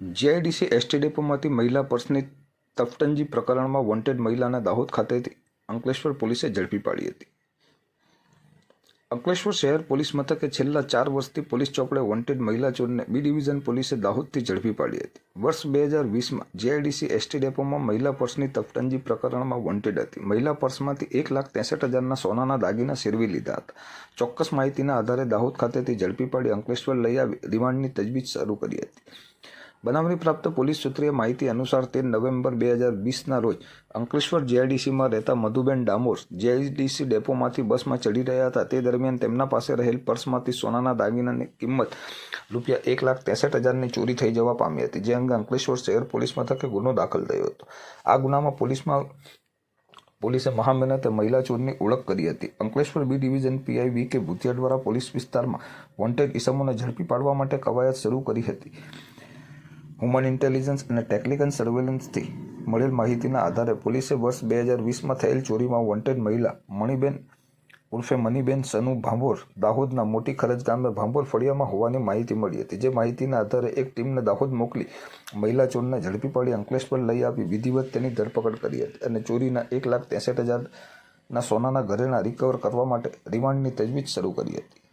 GIDC ST ડેપોમાંથી મહિલા પર્સની તફટંજી પ્રકરણમાં wanted મહિલાના દાહોદ ખાતેથી અંકલેશ્વર પોલીસે ઝડપી પાડી હતી. અંકલેશ્વર શહેર પોલીસ મથકે છેલ્લા ચાર વર્ષથી પોલીસ ચોપડે વોન્ટેડ મહિલા ચોરને બી ડિવિઝન પોલીસે દાહોદથી ઝડપી પાડી હતી. વર્ષ બે હજાર વીસમાં જીઆઈડીસી એસટી ડેપોમાં મહિલા પર્સની તફટંજી પ્રકરણમાં વોન્ટેડ હતી. મહિલા પર્સમાંથી એક લાખ ત્રેસઠ હજારના સોનાના દાગીના સેરવી લીધા હતા. ચોક્કસ માહિતીના આધારે દાહોદ ખાતેથી ઝડપી પાડી અંકલેશ્વર લઈ આવી રિમાન્ડની તજવીજ શરૂ કરી હતી. બનાવની પ્રાપ્ત પોલીસ સૂત્રીય માહિતી અનુસાર તેર નવેમ્બર બે હજાર વીસના રોજ અંકલેશ્વર જીઆઈડીસીમાં રહેતા મધુબેન ડામોર જીઆઈડીસી ડેપોમાંથી બસમાં ચડી રહ્યા હતા. તે દરમિયાન તેમના પાસે રહેલ પર્સમાંથી સોનાના દાગીનાની કિંમત રૂપિયા એક લાખ ત્રેસઠ હજારની ચોરી થઈ જવા પામી હતી, જે અંગે અંકલેશ્વર શહેર પોલીસ મથકે ગુનો દાખલ થયો હતો. આ ગુનામાં પોલીસમાં, પોલીસે મહામહેનતે મહિલા ચોરની ઓળખ કરી હતી. Ankleshwar B division PI V K Bhutiya દ્વારા પોલીસ વિસ્તારમાં વોન્ટેડ ઇસમોને ઝડપી પાડવા માટે કવાયત શરૂ કરી હતી. હ્યુમન ઇન્ટેલિજન્સ અને ટેકનિકલ સર્વેલન્સથી મળેલ માહિતીના આધારે પોલીસે વર્ષ બે હજાર વીસમાં થયેલ ચોરીમાં વોન્ટેડ મહિલા મણિબેન ઉર્ફે મનીબેન સનુ ભાંભોર દાહોદના મોટી ખરજ ગામે ભાંભોર ફળિયામાં હોવાની માહિતી મળી હતી, જે માહિતીના આધારે એક ટીમને દાહોદ મોકલી મહિલા ચોરને ઝડપી પાડી અંકલેશ્વર લઈ આવી વિધિવત તેની ધરપકડ કરી હતી અને ચોરીના એક લાખ ત્રેસઠ હજારના સોનાના ઘરેણા રિકવર કરવા માટે રિમાન્ડની તજવીજ શરૂ કરી હતી.